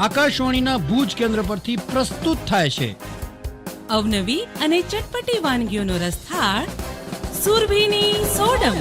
આકાશવાણીના ભુજ કેન્દ્ર પરથી પ્રસ્તુત થાય છે. અવનવી અને ચટપટી વાનગીઓનો રસથાળ સુરભીની સોડમ.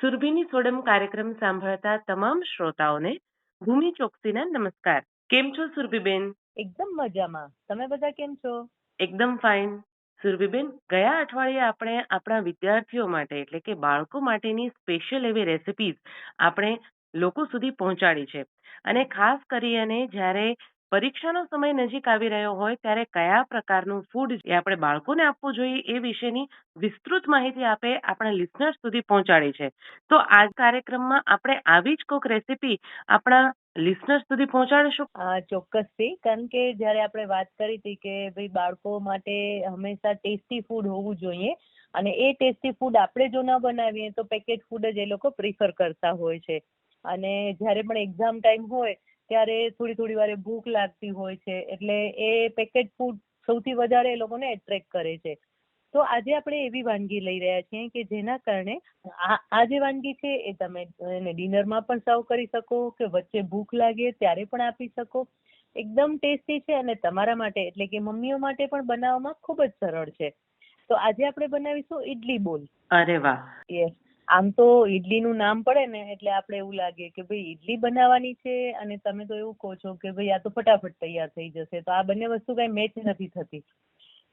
સુરભીની સોડમ કાર્યક્રમ સાંભળતા તમામ શ્રોતાઓને ભૂમિ ચોકસીના નમસ્કાર. કેમ છો સુરભીબેન? એકદમ મજામાં. તમે બધા કેમ છો? એકદમ ફાઇન સુરભીબેન, ગયા અઠવાડિયે આપણે આપણા વિદ્યાર્થીઓ માટે એટલે કે બાળકો માટેની સ્પેશિયલ એવી રેસિપીઝ આપણે લોકો સુધી પહોંચાડી છે. અને ખાસ કરી અને જ્યારે પરીક્ષાનો સમય નજીક આવી રહ્યો હોય ત્યારે કયા પ્રકારનું ફૂડ એ આપણે બાળકોને આપવું જોઈએ એ વિશેની વિસ્તૃત માહિતી આપે આપણા લિસનર્સ સુધી પહોંચાડી છે. તો આ કાર્યક્રમમાં આપણે આવી જ કોઈક રેસિપી આપણા લિસનર્સ સુધી પહોંચાડીશું? ચોક્કસથી કારણ કે જ્યારે આપણે વાત કરી હતી કે ભાઈ બાળકો માટે હંમેશા ટેસ્ટી ફૂડ હોવું જોઈએ અને એ ટેસ્ટી ફૂડ આપણે જો ન બનાવીએ તો પેકેટ ફૂડ જ એ લોકો પ્રિફર કરતા હોય છે. અને જ્યારે પણ એક્ઝામ ટાઈમ હોય ત્યારે થોડી થોડી વારે ભૂખ લાગતી હોય છે એટલે એ પેકેટ ફૂડ સૌથી વધારે એ લોકોને એટ્રેક્ટ કરે છે. તો આજે આપણે એવી વાનગી લઈ રહ્યા છીએ કે જેના કારણે આ આ જે વાનગી છે એ તમે એને ડિનરમાં પણ સર્વ કરી શકો કે વચ્ચે ભૂખ લાગે ત્યારે પણ આપી શકો. એકદમ ટેસ્ટી છે અને તમારા માટે એટલે કે મમ્મીઓ માટે પણ બનાવવામાં ખૂબ જ સરળ છે. તો આજે આપણે બનાવીશું ઈડલી બોલ. અરે વાહ. યસ આમ તો ઈડલીનું નામ પડે ને એટલે આપણે એવું લાગે કે ભાઈ ઈડલી બનાવવાની છે અને તમે તો એવું કહો છો કે ભાઈ આ તો ફટાફટ તૈયાર થઈ જશે. તો આ બંને વસ્તુ કઈ મેચ નથી થતી.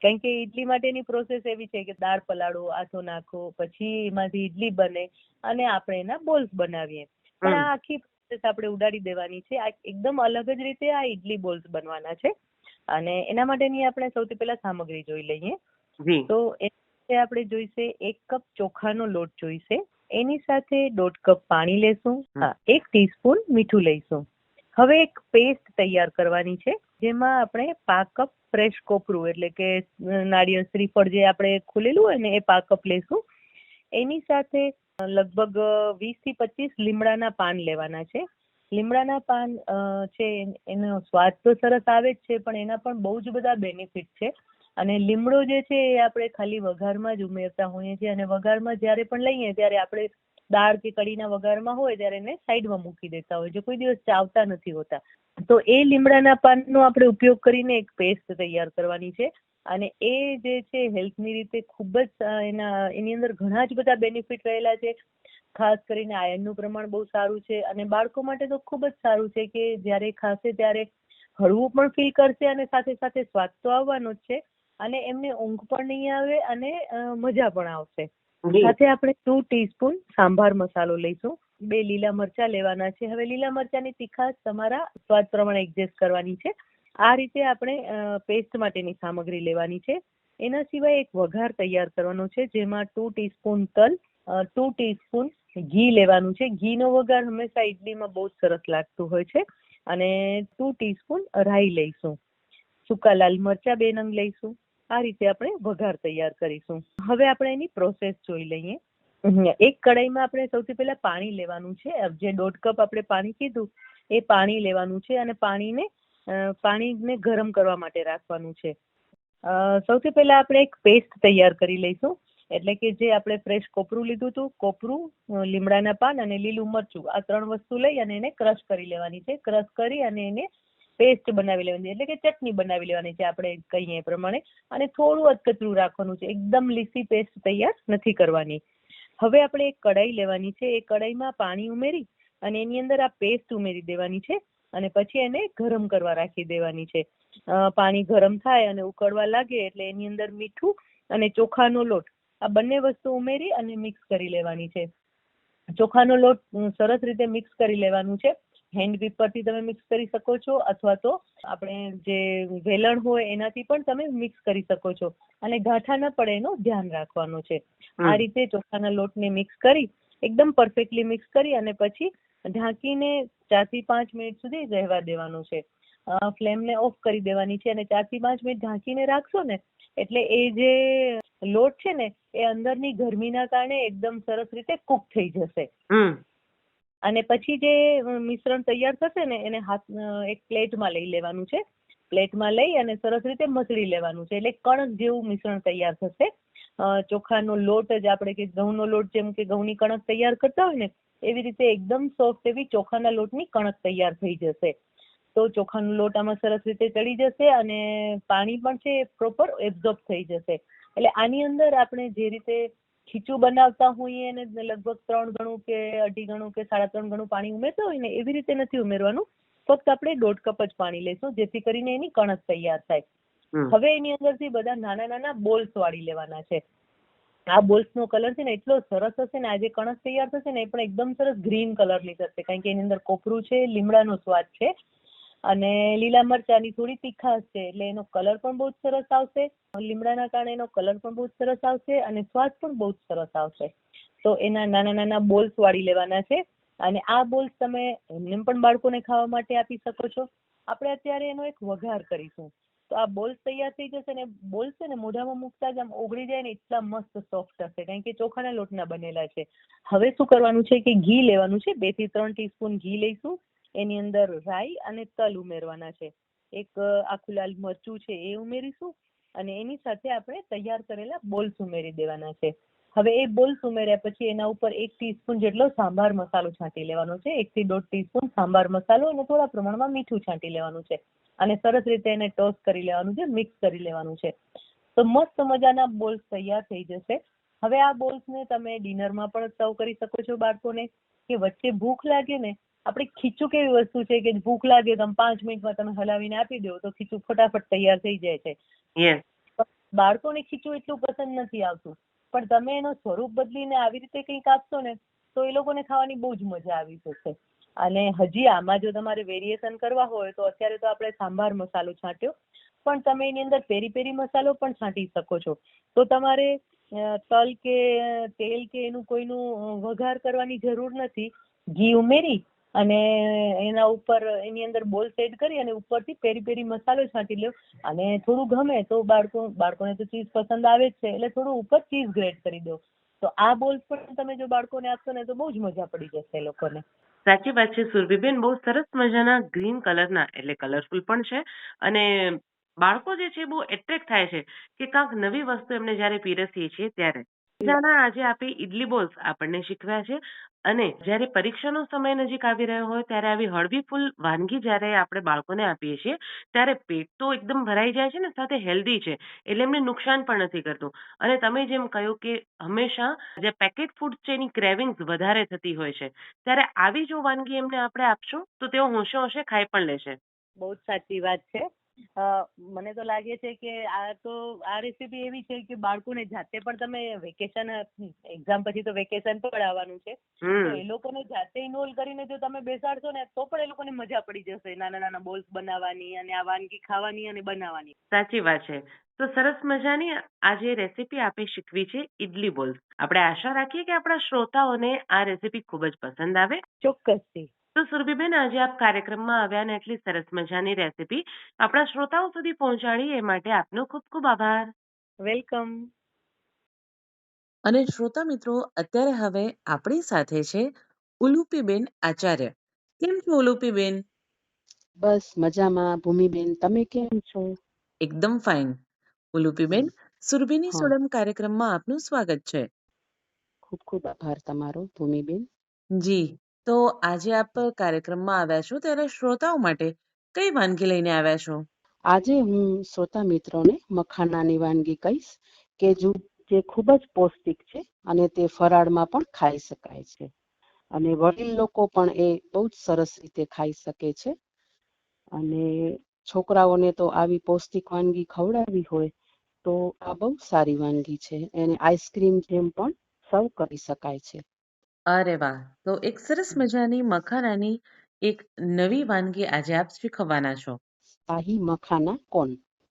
કારણ કે ઇડલી માટેની પ્રોસેસ એવી છે કે દાળ પલાળો આથો નાખો પછી એમાંથી ઈડલી બને અને આપણે એના બોલ્સ બનાવીએ. પણ આ આખી પ્રોસેસ આપણે ઉડાડી દેવાની છે. આ એકદમ અલગ જ રીતે આ ઈડલી બોલ્સ બનવાના છે. અને એના માટેની આપણે સૌથી પહેલા સામગ્રી જોઈ લઈએ. તો એ આપણે જોઈશે એક કપ ચોખાનો લોટ જોઈશે. એની સાથે દોઢ કપ પાણી લેશું. એક ટીસ્પૂન મીઠું લઈશું. હવે એક પેસ્ટ તૈયાર કરવાની છે. જેમાં આપણે પાકપ ફ્રેશ કોપરું, એટલે કે નાળિયેર શ્રીફળ જે આપણે ખુલેલું હોય ને એ પાકપ લેશું. એની સાથે લગભગ વીસથી પચીસ લીમડાના પાન લેવાના છે. લીમડાના પાન છે, એનો સ્વાદ તો સરસ આવે જ છે, પણ એના પણ બહુ જ બધા બેનિફિટ છે. અને લીમડો જે છે એ આપણે ખાલી વઘારમાં જ ઉમેરતા હોઈએ છીએ અને વઘારમાં જ્યારે પણ લઈએ ત્યારે આપણે દાળ કે કઢીના વઘારમાં હોય ત્યારે એને સાઈડમાં મૂકી દેતા હોય છે કોઈ દિવસ ચાવતા નથી હોતા. તો એ લીમડાના પાનનો આપણે ઉપયોગ કરીને એક પેસ્ટ તૈયાર કરવાની છે. અને એ જે છે હેલ્થની રીતે ખૂબ જ એના એની અંદર ઘણા જ બધા બેનિફિટ રહેલા છે. ખાસ કરીને આયર્નનું પ્રમાણ બહુ સારું છે અને બાળકો માટે તો ખૂબ જ સારું છે કે જ્યારે ખાશે ત્યારે હળવું પણ ફીલ કરશે અને સાથે સાથે સ્વાદ તો આવવાનો જ છે. અને એમને ઊંઘ પણ નહીં આવે અને મજા પણ આવશે. સાથે આપણે ટુ ટીસ્પૂન સાંભાર મસાલો લઈશું. બે લીલા મરચા લેવાના છે. હવે લીલા મરચાની તીખાશ તમારા સ્વાદ પ્રમાણે એડજસ્ટ કરવાની છે. આ રીતે આપણે પેસ્ટ માટેની સામગ્રી લેવાની છે. એના સિવાય એક વઘાર તૈયાર કરવાનો છે, જેમાં ટુ ટીસ્પૂન તલ ટુ ટીસ્પૂન ઘી લેવાનું છે. ઘીનો વઘાર હંમેશા ઇડલીમાં બહુ જ સરસ લાગતું હોય છે. અને ટુ ટીસ્પૂન રાઈ લઈશું. સૂકા લાલ મરચા બે નંગ લઈશું. આ રીતે આપણે વઘાર તૈયાર કરીશું. હવે આપણે એની પ્રોસેસ જોઈ લઈએ. એક કડાઈમાં આપણે સૌથી પહેલા પાણી લેવાનું છે. જે દોઢ કપ આપણે પાણી કીધું, એ પાણી લેવાનું છે અને પાણીને પાણીને ગરમ કરવા માટે રાખવાનું છે. સૌથી પહેલા આપણે એક પેસ્ટ તૈયાર કરી લઈશું. એટલે કે જે આપણે ફ્રેશ કોપરું લીધું હતું, કોપરું લીમડાના પાન અને લીલું મરચું, આ ત્રણ વસ્તુ લઈ અને એને ક્રશ કરી લેવાની છે. ક્રશ કરી અને એને પેસ્ટ બનાવી લેવાની, એટલે કે ચટણી બનાવી લેવાની છે આપણે કહીએ એ પ્રમાણે. અને થોડું અધકચરું રાખવાનું છે. એકદમ લીસી પેસ્ટ તૈયાર નથી કરવાની. હવે આપણે એક કઢાઈ લેવાની છે. એ કઢાઈમાં પાણી ઉમેરી અને એની અંદર આ પેસ્ટ ઉમેરી દેવાની છે અને પછી એને ગરમ કરવા રાખી દેવાની છે. પાણી ગરમ થાય અને ઉકળવા લાગે એટલે એની અંદર મીઠું અને ચોખાનો લોટ આ બંને વસ્તુ ઉમેરી અને મિક્સ કરી લેવાની છે. ચોખાનો લોટ સરસ રીતે મિક્સ કરી લેવાનું છે. હેન્ડ પરથી તમે મિક્સ કરી શકો છો અથવા તો આપણે જે વેલણ હોય એનાથી પણ તમે મિક્સ કરી શકો છો. અને ગાંઠા ન પડે એનું ધ્યાન રાખવાનું છે. આ રીતે ચોખાના લોટને મિક્સ કરી એકદમ પરફેક્ટલી મિક્સ કરી અને પછી ઢાંકીને ચારથી પાંચ મિનિટ સુધી રહેવા દેવાનું છે. ફ્લેમને ઓફ કરી દેવાની છે અને ચારથી પાંચ મિનિટ ઢાંકીને રાખશો ને એટલે એ જે લોટ છે ને એ અંદરની ગરમીના કારણે એકદમ સરસ રીતે કુક થઈ જશે. અને પછી જે મિશ્રણ તૈયાર થશે ને, એને હાથ એક પ્લેટમાં લઈ લેવાનું છે. પ્લેટમાં લઈ અને સરસ રીતે મસળી લેવાનું છે. એટલે કણક જેવું મિશ્રણ તૈયાર થશે. ચોખાનો લોટ જ આપણે કે ઘઉંનો લોટ જેમ કે ઘઉંની કણક તૈયાર કરતા હોય ને, એવી રીતે એકદમ સોફ્ટ એવી ચોખાના લોટની કણક તૈયાર થઈ જશે. તો ચોખાનો લોટ આમાં સરસ રીતે ચડી જશે અને પાણી પણ છે પ્રોપર એબ્ઝોર્બ થઈ જશે. એટલે આની અંદર આપણે જે રીતે ખીચું બનાવતા હોઈએ એને લગભગ ત્રણ ગણું કે અઢી ગણું કે સાડા ત્રણ ગણું પાણી ઉમેરતા હોય ને એવી રીતે નથી ઉમેરવાનું. ફક્ત આપણે દોઢ કપ જ પાણી લઈશું જેથી કરીને એની કણક તૈયાર થાય. હવે એની અંદરથી બધા નાના નાના બોલ્સ વાળી લેવાના છે. આ બોલ્સ નો કલર છે ને એટલો સરસ હશે ને આ જે કણક તૈયાર થશે ને એ પણ એકદમ સરસ ગ્રીન કલરની થશે કારણ કે એની અંદર કોપરું છે લીમડાનો સ્વાદ છે. અને લીલા મરચાની થોડી તીખાશ છે, એટલે એનો કલર પણ બહુ સરસ આવશે. લીમડાના કારણે એનો કલર પણ બહુ સરસ આવશે અને સ્વાદ પણ બહુ સરસ આવશે. તો એના નાના નાના બોલ્સ વાળી લેવાના છે. અને આ બોલ્સ તમે એમને પણ બાળકોને ખાવા માટે આપી શકો છો. આપણે અત્યારે એનો એક વઘાર કરીશું. તો આ બોલ્સ તૈયાર થઈ જશે ને બોલ્સ છે ને મોઢામાં મૂકતા જ આમ ઓગળી જાય ને એટલા મસ્ત સોફ્ટ હશે. કારણ કે ચોખાના લોટના બનેલા છે. હવે શું કરવાનું છે કે ઘી લેવાનું છે. બેથી ત્રણ ટીસ્પૂન ઘી લઈશું. એની અંદર રાઈ અને તલ ઉમેરવાના છે. એક આખું લાલ મરચું છે એ ઉમેરીશું અને એની સાથે આપણે તૈયાર કરેલા બોલ્સ ઉમેરી દેવાના છે. હવે એ બોલ્સ ઉમેર્યા પછી એના ઉપર એક ટીસ્પૂન જેટલો સાંભાર મસાલો છાંટી લેવાનો છે. એક થી દોઢ ટીસ્પૂન સાંભાર મસાલો અને થોડા પ્રમાણમાં મીઠું છાંટી લેવાનું છે. અને સરસ રીતે એને ટોસ કરી લેવાનું છે, મિક્સ કરી લેવાનું છે. તો મસ્ત મજાના બોલ્સ તૈયાર થઈ જશે. હવે આ બોલ્સને તમે ડિનરમાં પણ સર્વ કરી શકો છો બાળકોને. કે વચ્ચે ભૂખ લાગે ને આપણે ખીચું કેવી વસ્તુ છે કે ભૂખ લાગે તો પાંચ મિનિટમાં તમે હલાવીને આપી દો તો ખીચું ફટાફટ તૈયાર થઈ જાય છે. બાળકોને ખીચું એટલું પસંદ નથી આવતું. પણ તમે એનો સ્વરૂપ બદલીને આવી રીતે કંઈક આપશો ને તો એ લોકોને ખાવાની બહુ જ મજા આવી જશે. અને હજી આમાં જો તમારે વેરિએશન કરવા હોય તો અત્યારે તો આપણે સાંભાર મસાલો છાંટ્યો. પણ તમે એની અંદર પેરી પેરી મસાલો પણ છાંટી શકો છો. તો તમારે તલ કે તેલ કે એનું કોઈનું વઘાર કરવાની જરૂર નથી. ઘી ઉમેરી અને એના ઉપર એની અંદર બોલ સેટ કરી અને ઉપરથી પેરી પેરી મસાલો છાંટી લ્યો. અને થોડું ગમે તો બાળકો બાળકોને તો ચીઝ પસંદ આવે જ છે એટલે થોડું ઉપર ચીઝ ગ્રેટ કરી દો. તો આ બોલ્સ પણ તમે જો બાળકોને આપશો ને તો બહુ જ મજા પડી જશે એ લોકોને. સાચી વાત છે સુરભીબેન બહુ સરસ મજાના ગ્રીન કલરના એટલે કલરફુલ પણ છે. અને બાળકો જે છે બહુ એટ્રેક્ટ થાય છે કે કાંક નવી વસ્તુ એમને જ્યારે પીરસીએ છીએ ત્યારે. આજે આપે ઇડલી બોલ્સ આપણને શીખવ્યા છે અને જ્યારે પરીક્ષાનો સમય નજીક આવી રહ્યો હોય, ત્યારે આવી હળવી ફૂલ વાનગી જ્યારે આપણે બાળકોને આપીએ છીએ, ત્યારે પેટ તો એકદમ ભરાઈ જાય છે ને, સાથે હેલ્ધી છે, એટલે એમને નુકસાન પણ નથી કરતું. અને તમે જેમ કહ્યું કે હંમેશા જે પેકેટ ફૂડ છે એની ક્રેવિંગ્સ વધારે થતી હોય છે, ત્યારે આવી જો વાનગી એમને આપણે આપશું, તો તેઓ હોંશે હોંશે ખાઈ પણ લેશે. બહુ જ સાચી વાત છે. મને તો લાગે છે કે આ તો આ રેસીપી એવી છે કે બાળકોને જાતે પણ તમે વેકેશન એક્ઝામ પછી તો વેકેશન પણ આવવાનું છે. તો એ લોકોને જાતે ઇન્વોલ્વ કરીને જો તમે બેસાડશો ને તો પણ એ લોકોને મજા પડી જશે. નાના નાના બોલ્સ બનાવવાની અને આ વાનગી ખાવાની અને બનાવવાની. સાચી વાત છે. તો સરસ મજાની આજે રેસીપી આપે શીખવી છે ઈડલી બોલ્સ. આપણે આશા રાખીએ કે આપણા શ્રોતાઓને આ રેસીપી ખૂબ જ પસંદ આવે. ચોક્કસથી. તો સુરભીબેન આજે આપ કાર્યક્રમમાં આવ્યા અને એટલી સરસ મજાની રેસીપી આપણા શ્રોતાઓ સુધી પહોંચાડી એ માટે આપનો ખૂબ ખૂબ આભાર. વેલકમ. અને શ્રોતા મિત્રો અત્યારે હવે આપણી સાથે છે ઉલુપીબેન આચાર્ય. કેમ છો ઉલુપીબેન બસ મજામાં. ભૂમિબેન તમે કેમ છો? એકદમ ફાઇન. ઉલુપીબેન સુરભીની. સોડમ કાર્યક્રમમાં આપનું સ્વાગત છે. ખૂબ ખૂબ આભાર તમારો ભૂમિબેન જી. તો આજે આપ કાર્યક્રમમાં આવ્યા છો? ત્યારે શ્રોતાઓ માટે કઈ વાનગી લઈને આવ્યા છો? આજે હું શ્રોતા મિત્રોને મખાનાની વાનગી કહીશ કે જો, જે ખૂબ જ પૌષ્ટિક છે અને તે ફરાળમાં પણ ખાઈ શકાય છે. અને વડીલ લોકો પણ એ બહુ જ સરસ રીતે ખાઈ શકે છે. અને છોકરાઓને તો આવી પૌષ્ટિક વાનગી ખવડાવવી હોય તો આ બહુ સારી વાનગી છે. એને આઈસ્ક્રીમ જેમ પણ સર્વ કરી શકાય છે. અરે વાહ! તો એક સરસ મજાની મખાનાની એક નવી વાનગી આજે આપ શીખવવાના છો. શાહી મખાના કોન.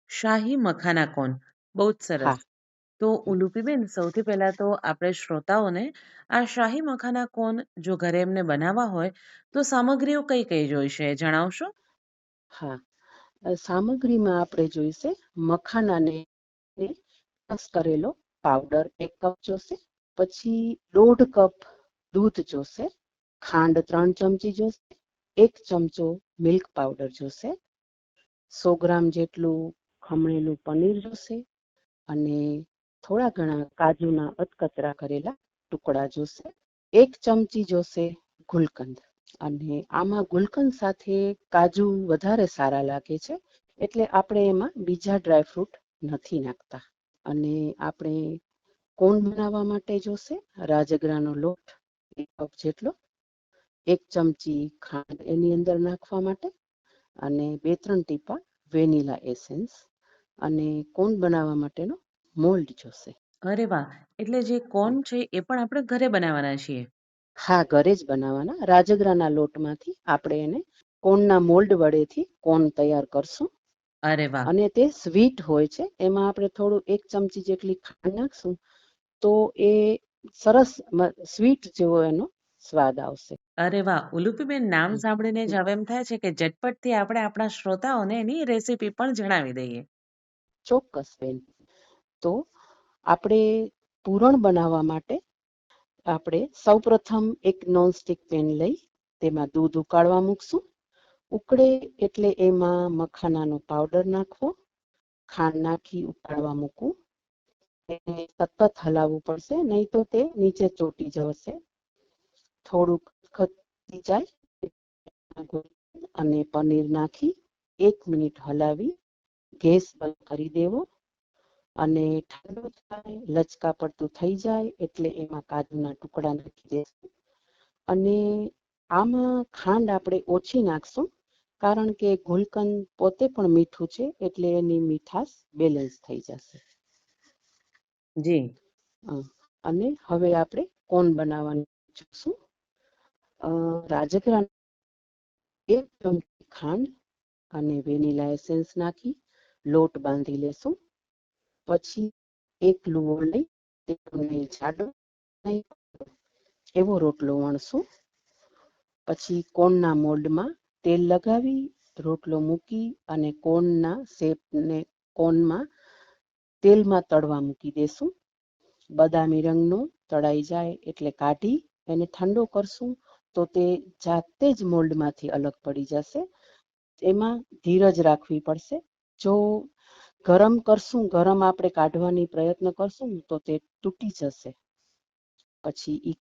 શાહી મખાના કોન. બહુ જ સરસ. તો ઉલુપીબેન સૌથી પહેલા તો આપણે શ્રોતાઓને આ શાહી મખાના કોન જો ઘરે એમને બનાવવા હોય તો સામગ્રીઓ કઈ કઈ જોઈશે જણાવશો? હા. અ, સામગ્રીમાં આપણે જોઈશે મખાનાને ને કરેલો પાવડર એક કપ જોશે પછી દોઢ કપ દૂધ જોશે, ખાંડ ત્રણ ચમચી જોશે, એક ચમચો મિલ્ક પાવડર જોશે, સો ગ્રામ જેટલું ખમણેલું પનીર જોશે અને થોડા ઘણા કાજુના અધકચરા કરેલા ટુકડા જોશે, એક ચમચી જોશે ગુલકંદ. અને આમાં ગુલકંદ સાથે કાજુ વધારે સારા લાગે છે, એટલે આપણે એમાં બીજા ડ્રાયફ્રૂટ નથી નાખતા. અને આપણે કોણ બનાવવા માટે જોશે? રાજગરાનો લોટ એક કપ જેટલો એક ચમચી ખાંડ એની અંદર નાખવા માટે અને બે ત્રણ ટીપા વેનીલા એસેન્સ અને કોન બનાવવા માટેનો મોલ્ડ જોશે. અરે વાહ! એટલે જે કોન છે એ પણ આપણે ઘરે બનાવવાના છીએ? હા ઘરે જ બનાવવાના. રાજગરાના લોટમાંથી આપણે એને કોનના મોલ્ડ વડેથી કોન તૈયાર કરશું. અરે વાહ! અને તે સ્વીટ હોય છે એમાં આપણે થોડું એક ચમચી જેટલી ખાંડ નાખશું તો એ સરસ સ્વીટ જેવો એનો સ્વાદ આવશે. અરે વાહ ઉલુપીબેન નામ સાંભળીને જ હવે એમ થાય છે કે ઝટપટથી આપણે આપણા શ્રોતાઓને એની રેસીપી પણ જણાવી દઈએ. ચોક્કસ બેન. તો આપણે પૂરણ બનાવવા માટે આપણે સૌપ્રથમ એક નોનસ્ટિક પેન લઈ તેમાં દૂધ ઉકાળવા મૂકશું. ઉકળે એટલે એમાં મખાનાનો પાવડર નાખવો ખાંડ નાખી ઉકાળવા મૂકવું. સતત હલાવવું પડશે, નહીં તો તે નીચે ચોટી જશે. થોડુંક જાય, અને પનીર નાખી, એક મિનિટ હલાવી, ગેસ બંધ કરી દેવો, અને ઠંડુ થાય, લચકા પડતું થઈ જાય, એટલે એમાં કાજુના ટુકડા નાખી દેશું. અને આમાં ખાંડ આપણે ઓછી નાખશું, કારણ કે ગુલકંદ પોતે પણ મીઠું છે, એટલે એની મીઠાશ બેલેન્સ થઈ જશે. જી. અને હવે આપણે કોણ બનાવવાનું જોશું રાજગરા એક ચમચી ખાંડ અને વેનીલા એસેન્સ નાખી લોટ બાંધી લેશું. પછી એક લુવો લઈ તેને જાડો એવો રોટલો વણશું. પછી કોણના મોલ્ડમાં તેલ લગાવી રોટલો મૂકી અને કોણના શેપને કોણમાં તેલમાં તળવા મૂકી દેશું. બદામી રંગનો તળાઈ જાય એટલે કાઢી એને ઠંડો કરશું તો તે જાતે જ મોલ્ડમાંથી અલગ પડી જશે. એમાં ધીરજ રાખવી પડશે. જો ગરમ કરશું, ગરમ આપણે કાઢવાની પ્રયત્ન કરશું તો તે તૂટી જશે. પછી ઈ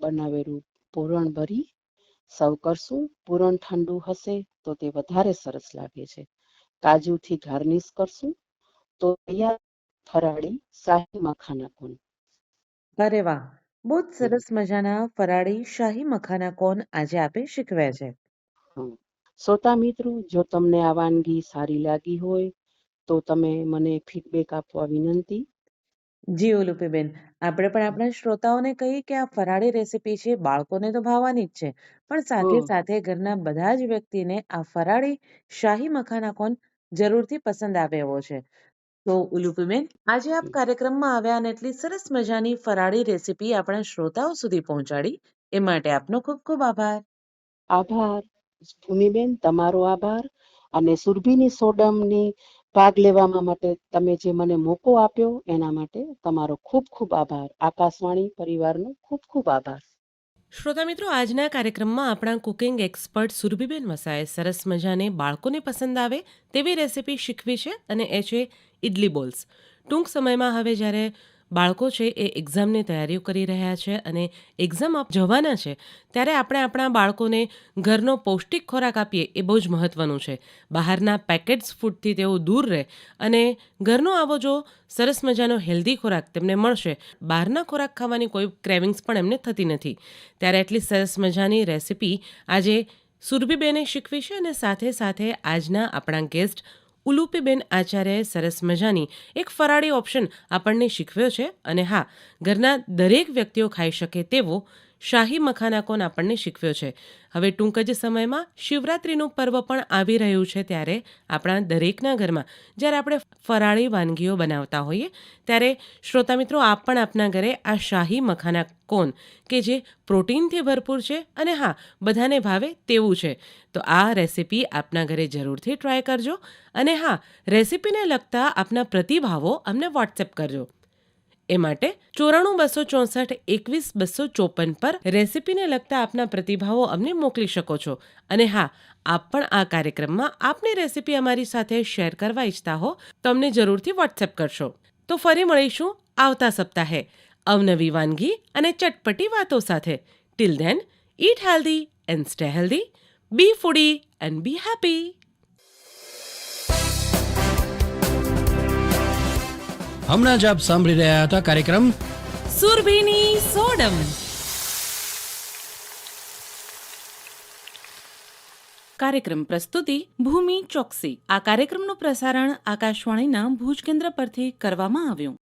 બનાવેલું પૂરણ ભરી સર્વ કરશું. પૂરણ ઠંડુ હશે તો તે વધારે સરસ લાગે છે. કાજુથી ગાર્નિશ કરશું. તો તૈયાર ફરાળી શાહી મખાના કોન. અરે વાહ બહુ જ સરસ મજાના ફરાળી શાહી મખાના કોન આજે આપે શીખવ્યા છે. શ્રોતા મિત્રો જો તમને આ વાનગી સારી લાગી હોય તો તમે મને ફીડબેક આપવા વિનંતી. જી ઓલુપીબેન આપણે પણ આપણા શ્રોતાઓને કહીએ કે આ ફરાળી રેસીપી છે બાળકોને તો ભાવવાની જ છે પણ સાથે સાથે ઘરના બધા જ વ્યક્તિને આ ફરાળી શાહી મખાના કોન જરૂરથી પસંદ આવે એવો છે. તો ઉલુપીબેન આજે આપ કાર્યક્રમમાં આવ્યા અને એટલી સરસ મજાની ફરાળી રેસીપી આપણા શ્રોતાઓ સુધી પહોંચાડી એ માટે આપનો ખૂબ ખૂબ આભાર. આભાર. ભૂમિબેન તમારો આભાર. અને સુરભીની સોડમની ભાગ લેવામાં માટે તમે જે મને મોકો આપ્યો એના માટે તમારો ખૂબ ખૂબ આભાર. આકાશવાણી પરિવારનો ખૂબ ખૂબ આભાર. શ્રોતા મિત્રો આજના કાર્યક્રમમાં આપણા કુકિંગ એક્સપર્ટ સુરભીબેન વસાએ સરસ મજાને બાળકોને પસંદ આવે તેવી રેસીપી શીખવી છે અને એ છે ઇડલી બોલ્સ. ટૂંક સમયમાં હવે જ્યારે બાળકો છે એ એક્ઝામની તૈયારીઓ કરી રહ્યા છે અને એક્ઝામ આપ જવાના છે, ત્યારે આપણે આપણા બાળકોને ઘરનો પૌષ્ટિક ખોરાક આપીએ એ બહુ જ મહત્ત્વનું છે. બહારના પેકેટ્સ ફૂડથી તેઓ દૂર રહે અને ઘરનો આવો જો સરસ મજાનો હેલ્ધી ખોરાક તેમને મળશે, બહારના ખોરાક ખાવાની કોઈ ક્રેવિંગ્સ પણ એમને થતી નથી. ત્યારે એટલી સરસ મજાની રેસિપી આજે સુરભીબેને શીખવી છે અને સાથે સાથે આજના આપણા ગેસ્ટ ઉલુપીબેન આચાર્યએ સરસ મજાની એક ફરાળી ઓપ્શન આપણને શીખવ્યો છે. અને હા, ઘરના દરેક વ્યક્તિઓ ખાઈ શકે તેવો શાહી મખાના કોન આપણને શીખવ્યો છે. હવે ટૂંક જ સમયમાં શિવરાત્રિનું પર્વ પણ આવી રહ્યું છે ત્યારે આપણા દરેકના ઘરમાં જ્યારે આપણે ફરાળી વાનગીઓ બનાવતા હોઈએ ત્યારે શ્રોતા મિત્રો, આપ પણ આપના ઘરે આ શાહી મખાના કોન કે જે પ્રોટીનથી ભરપૂર છે અને હા, બધાને ભાવે તેવું છે. તો આ રેસિપી આપના ઘરે જરૂરથી ટ્રાય કરજો અને હા, રેસિપીને લગતા આપના પ્રતિભાવો અમને વોટ્સએપ કરજો. એ માટે ચોરાણું બસો ચોસઠ એકવીસ બસો ચોપન પર રેસિપીને લગતા આપના પ્રતિભાવો અમને મોકલી શકો છો. અને હા, આપ પણ આ કાર્યક્રમમાં આપની રેસીપી અમારી સાથે શેર કરવા ઈચ્છતા હો, તો અમને જરૂરથી વોટ્સએપ કરશો. તો ફરી મળીશું આવતા સપ્તાહે. અવનવી વાનગી અને ચટપટી વાતો સાથે. Till then eat healthy and stay healthy be foodie and be happy હમણાં જ આપ સાંભળી રહ્યા હતા કાર્યક્રમ સુરભીની સોડમ. કાર્યક્રમ પ્રસ્તુતિ, ભૂમિ ચોકસી. આ કાર્યક્રમનું પ્રસારણ આકાશવાણીના ભુજ કેન્દ્ર પરથી કરવામાં આવ્યું.